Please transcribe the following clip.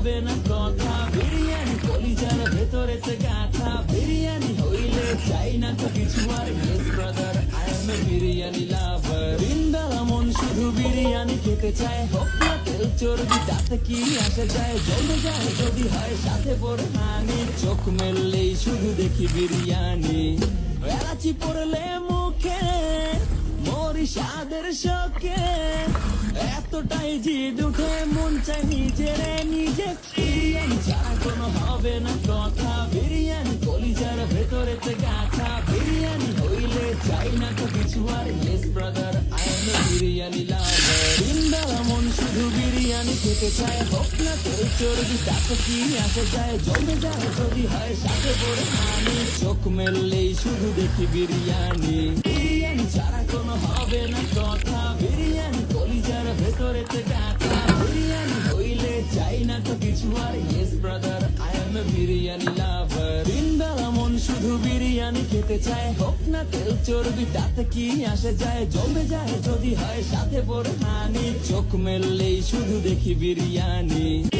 হবে না কথা। বিরিয়ানি কলিজার ভেতরেতে গাথা। বিরিয়ানি হইলে চাই না তো কিছু আর। Yes brother I am a biryani lover বিন্দালা মন শুধু বিরিয়ানি খেতে চায়। হোক না তেল চর্বি, তাতে কি আসে যায়? জমে যায় যদি হয় সাথে পড়ে হানি চোখ মেললেই শুধু দেখি বিরিয়ানি। এলাচি পড়লে মুখে মরি স্বাদের শোকে এতটাই জিদ উঠে মন চাই নিজের নিজে বিরিয়ানি ছাড়া কোনো হবে না কথা, বিরিয়ানি কলিজার ভেতরেতে গাথা। বিরিয়ানি হইলে চাই না তো কিছু আর। Yes brother I am biryani lover বিন্দালা মন শুধু বিরিয়ানি খেতে চায়। হোক না তেল চর্বি, তাতে কি আসে যায়? জমে যায় যদি হয়, সাথে পড়ে হানি চোখ মেললেই শুধু দেখি বিরিয়ানি। এ বিরিয়ানি লাভার বিন্দালা মন শুধু বিরিয়ানি খেতে চায়। হোক না তেল, চর্বি, তাতে কি আসে যায়? জমে যায় যদি হয় সাথে পড়ে হানি চোখ মেললেই শুধু দেখি বিরিয়ানি।